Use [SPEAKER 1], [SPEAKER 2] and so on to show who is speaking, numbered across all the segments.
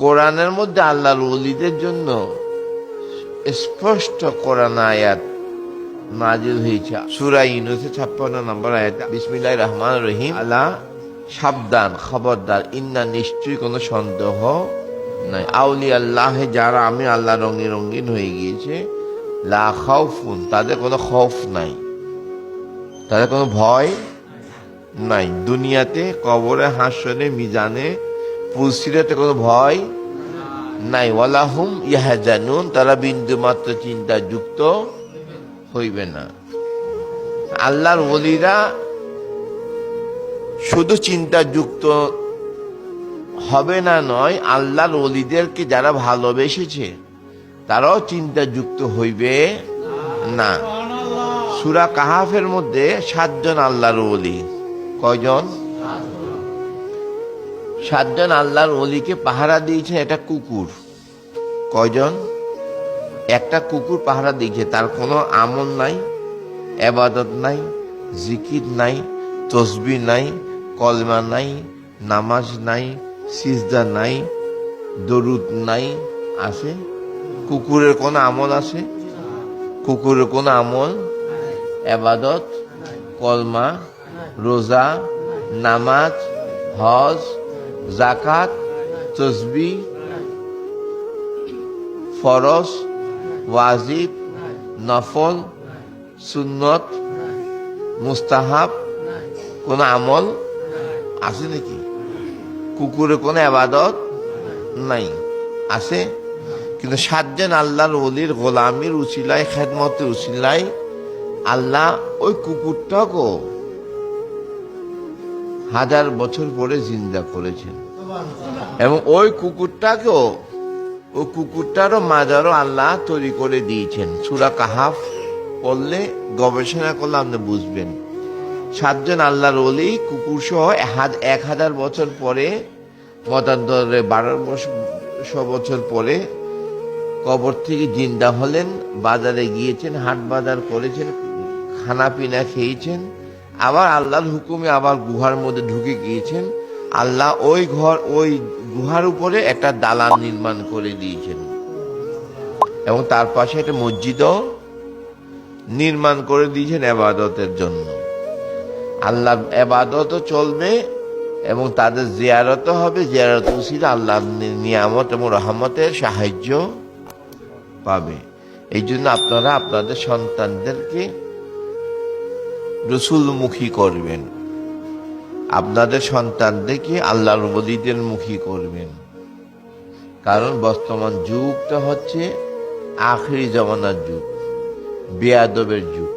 [SPEAKER 1] কোরআনের মধ্যে আল্লাহর ওলিদের জন্য স্পষ্ট কোরআন আয়াত নাজিল হয়েছে। সুরা ইউনুসে ছাপ্পান্ন নম্বর আয়াত বিসমিল্লাহ রহমান রহিম। আল্লাহ সাবধান, খবরদার, ইন্না নিশ্চয়ই কোনো সন্দেহ নাই। আউলি আল্লাহ যারা আমি আল্লাহ রঙে রঙিন হয়ে গিয়েছে, লা খাউফুন, তাদের কোনো খৌফ নাই। তাদের কোনো ভয় নাই। দুনিয়াতে কবরে হাসনে মিজানে পুলসিরাতে কোনো ভয় নাই। ওয়ালাহুম ইয়াহাজানুন, তারা বিন্দু মাত্র চিন্তা যুক্ত হইবে না। আল্লাহর ওলিরা শুধু চিন্তা যুক্ত হবে না নয়, আল্লাহর ওলিদেরকে যারা ভালোবেসেছে, তারাও চিন্তা যুক্ত হইবে না। সুরা কাহাফের মধ্যে সাতজন আল্লাহর ওলি। কয়জন? সাতজন আল্লাহর অলিকে পাহারা দিয়েছে একটা কুকুর। কয়জন? একটা কুকুর পাহারা দিয়েছে, তার কোনো আমল নাই, এবাদত নাই, জিকির নাই, তসবি নাই, কলমা নাই, নামাজ নাই, সিজদা নাই, দরুদ নাই, আছে? কুকুরের কোনো আমল আছে? কুকুরের কোনো আমল? এবাদত, কলমা, রোজা, নামাজ, হজ জাকাত, তসবি, ফরজ, ওয়াজিব, নফল, সুন্নত, মুস্তাহাব, কোনো আমল আছে নাকি? কুকুরের কোনো আবাদত নাই। আছে? কিন্তু সাতজন আল্লাহর অলির গোলামির উচিলায়, খেদমতের উচিলায় আল্লাহ ওই কুকুরটাকেও হাজার বছর পরে জিন্দা করেছেন। এবং ওই কুকুরটাকেও, ওই কুকুরটারও মাজারও আল্লাহ তৈরি করে দিয়েছেন। সুরা কাহাফ পড়লে গবেষণা করলে আপনি বুঝবেন। সাতজন আল্লাহর অলি কুকুর সহ এক হাজার বছর পরে, মতান্তরে বারোশো বছর পরে কবর থেকে জিন্দা হলেন, বাজারে গিয়েছেন, হাট বাজার করেছেন খানা পিনা খেয়েছেন। আবার আল্লাহর হুকুমে আবার গুহার মধ্যে ঢুকে গিয়েছেন। আল্লাহ ওই ঘর, ওই গুহার উপরে একটা দালান নির্মাণ করে দিয়েছেন। এবং তার পাশে একটা মসজিদও নির্মাণ করে দিয়েছেন এবাদতের জন্য। আল্লাহ এবাদতও চলবে এবং তাদের জিয়ারত হবে। জিয়ারত উচিত আল্লাহ নিয়ামত এবং রহমতের সাহায্য পাবে। এই জন্য আপনারা আপনাদের সন্তানদেরকে রসুলমুখী করবেন। আপনাদের সন্তানদেরকে আল্লাহর বলিদের মুখী করবেন। কারণ বর্তমান যুগটা হচ্ছে আখরি জমানার যুগ, বেয়াদবের যুগ।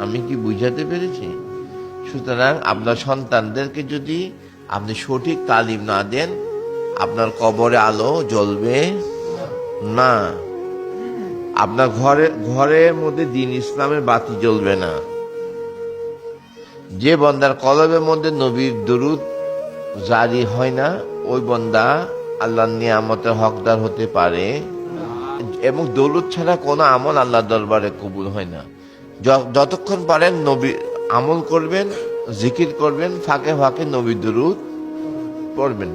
[SPEAKER 1] আমি কি বুঝাতে পেরেছি? সুতরাং আপনার সন্তানদেরকে যদি আপনি সঠিক তালিম না দেন, আপনার কবরে আলো জ্বলবে না। আপনার ঘরে, ঘরের মধ্যে দিন ইসলামের বাতি জ্বলবে না। যে বন্দার কলবের মধ্যে নবীর দরুদ জারি হয় না, ওই বন্দা আল্লাহর নিয়ামতের হকদার হতে পারে। এবং দরুদ ছাড়া কোনো আমল আল্লাহ দরবারে কবুল হয় না। যতক্ষণ পারেন নবী আমল করবেন, জিকির করবেন, ফাঁকে ফাঁকে নবী দরুদ পড়বেন।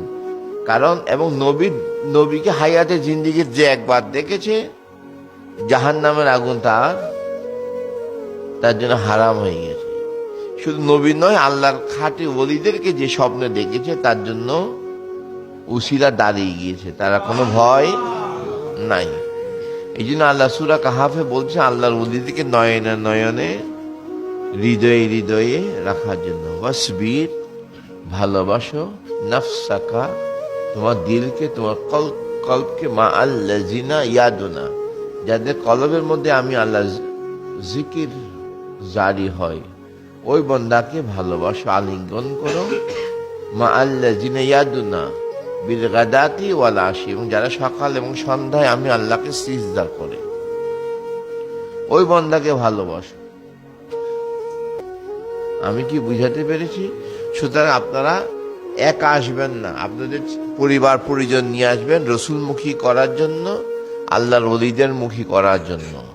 [SPEAKER 1] কারণ, এবং নবী নবীকে হাইয়াতে জিন্দিগির যে একবার দেখেছে জাহান নামের আগুন তার তার জন্য হারাম হয়ে গেছে শুধু নবী নয়, আল্লাহর খাটি ওলিদেরকে যে স্বপ্ন দেখেছে, তার জন্য উশিলা দাঁড়িয়ে গিয়েছে। তারা কোনো ভয় নাই। এই জন্য আল্লাহ সুরা কাহাফে বলছে, আল্লাহর ওলিদেরকে নয়নে নয়নে, হৃদয়ে হৃদয়ে রাখার জন্য। ওয়াসবির, ভালোবাসো নফসাকা, তোমার দিলকে, তোমার কল, কল্পকে, মা আল্লাহ জিনা ইয়াদুনা। যাদের কলবের মধ্যে আমি আল্লাহ জিকির জারি হয়। ওই বন্দাকে ভালোবাসো, আলিঙ্গন করো। মা আল্লাহ জিনে ইয়াদুনা বিল গাদাতি ওয়ালা আসি এবং যারা সকাল এবং সন্ধ্যায় আমি আল্লাহকে সিজদা করে। ওই বন্দাকে ভালোবাসো। আমি কি বুঝাতে পেরেছি? সুতরাং আপনারা একা আসবেন না। আপনাদের পরিবার, পরিজন নিয়ে আসবেন রসুলমুখী করার জন্য, আল্লাহর অলিদের মুখী করার জন্য।